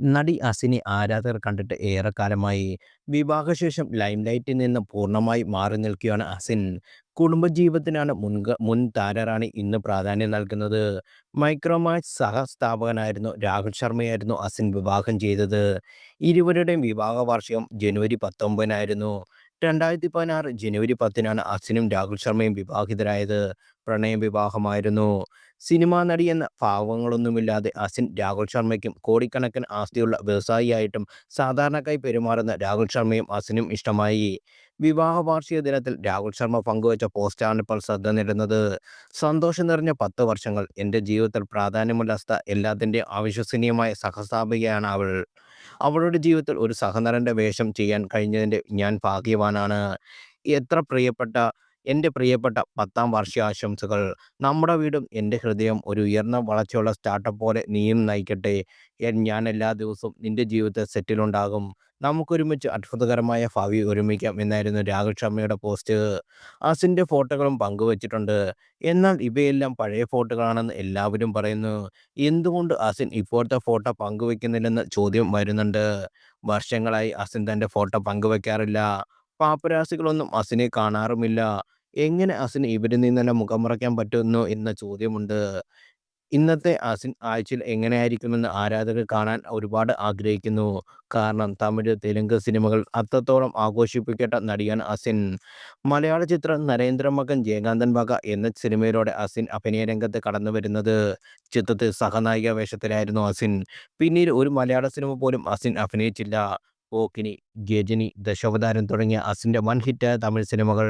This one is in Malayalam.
നടി അസിനി ആരാധകർ കണ്ടിട്ട് ഏറെക്കാലമായി. വിവാഹശേഷം ലൈംലൈറ്റിൽ നിന്ന് പൂർണമായി മാറി നിൽക്കുകയാണ് അസിൻ. കുടുംബജീവിതത്തിനാണ് മുൻക മുൻ താരറാണി ഇന്ന് പ്രാധാന്യം നൽകുന്നത്. മൈക്രോമാക്സ് സഹസ്ഥാപകനായിരുന്നു രാഹുൽ ശർമ്മയായിരുന്നു അസിൻ വിവാഹം ചെയ്തത്. ഇരുവരുടെയും വിവാഹ വാർഷികം ജനുവരി പത്തൊമ്പതിനായിരുന്നു. രണ്ടായിരത്തി പതിനാറ് ജനുവരി പത്തിനാണ് അസിനും രാഹുൽ ശർമ്മയും വിവാഹിതരായത്. പ്രണയവിവാഹമായിരുന്നു. സിനിമാ നടി എന്ന ഭാവങ്ങളൊന്നുമില്ലാതെ അസിൻ രാഹുൽ ശർമ്മയ്ക്കും കോടിക്കണക്കിന് ആസ്തിയുള്ള വ്യവസായിയായിട്ടും സാധാരണക്കായി പെരുമാറുന്ന രാഹുൽ ശർമ്മയും അസിനും ഇഷ്ടമായി. വിവാഹ വാർഷിക ദിനത്തിൽ രാഹുൽ ശർമ്മ പങ്കുവച്ച പോസ്റ്റാണ് ഇപ്പോൾ ശ്രദ്ധ നേടുന്നത്. സന്തോഷം നിറഞ്ഞ പത്ത് വർഷങ്ങൾ. എന്റെ ജീവിതത്തിൽ പ്രാധാന്യമുള്ള സ്ത എല്ലാത്തിന്റെയും അവിശ്വസനീയമായ സഹസ്ഥാപികയാണ് അവൾ. അവളുടെ ജീവിതത്തിൽ ഒരു സഹനരന്റെ വേഷം ചെയ്യാൻ കഴിഞ്ഞതിന്റെ ഞാൻ ഭാഗ്യവാനാണ്. എത്ര പ്രിയപ്പെട്ട എന്റെ പ്രിയപ്പെട്ട പത്താം വാർഷികാശംസകൾ. നമ്മുടെ വീടും എന്റെ ഹൃദയം ഒരു ഉയർന്ന വളർച്ചയുള്ള സ്റ്റാർട്ടപ്പ് പോലെ നീയും നയിക്കട്ടെ. ഞാൻ എല്ലാ ദിവസവും നിന്റെ ജീവിതത്തെ സെറ്റിലുണ്ടാകും. നമുക്കൊരുമിച്ച് അത്ഭുതകരമായ ഭാവി ഒരുമിക്കാം എന്നായിരുന്നു രാഹുൽ ശർമ്മയുടെ പോസ്റ്റ്. അസിന്റെ ഫോട്ടോകളും പങ്കുവച്ചിട്ടുണ്ട്. എന്നാൽ ഇവയെല്ലാം പഴയ ഫോട്ടോകളാണെന്ന് എല്ലാവരും പറയുന്നു. എന്തുകൊണ്ട് അസിൻ ഇപ്പോഴത്തെ ഫോട്ടോ പങ്കുവയ്ക്കുന്നില്ലെന്ന് ചോദ്യം വരുന്നുണ്ട്. വർഷങ്ങളായി അസിൻ തന്റെ ഫോട്ടോ പങ്കുവയ്ക്കാറില്ല. പാപ്പരാസികളൊന്നും അസിനെ കാണാറുമില്ല. എങ്ങനെ അസിൻ ഇവരിൽ നിന്നെല്ലാം മുഖം മറയ്ക്കാൻ പറ്റുന്നു എന്ന ചോദ്യമുണ്ട്. ഇന്നത്തെ അസിൻ ആഴ്ചയിൽ എങ്ങനെയായിരിക്കുമെന്ന് ആരാധകർ കാണാൻ ഒരുപാട് ആഗ്രഹിക്കുന്നു. കാരണം തമിഴ്, തെലുങ്ക് സിനിമകൾ അത്രത്തോളം ആഘോഷിപ്പിക്കപ്പെട്ട നടിയാണ് അസിൻ. മലയാള ചിത്രം നരേന്ദ്ര മകൻ ജയകാന്തൻ വക എന്ന സിനിമയിലൂടെ അസിൻ അഭിനയരംഗത്ത് കടന്നുവരുന്നത്. ചിത്രത്തിൽ സഹനായിക വേഷത്തിലായിരുന്നു അസിൻ. പിന്നീട് ഒരു മലയാള സിനിമ പോലും അസിൻ അഭിനയിച്ചില്ല. പോക്കിരി, ഗജനി, ദശാവതാരം തുടങ്ങിയ അസിന്റെ വൻ ഹിറ്റായ തമിഴ് സിനിമകൾ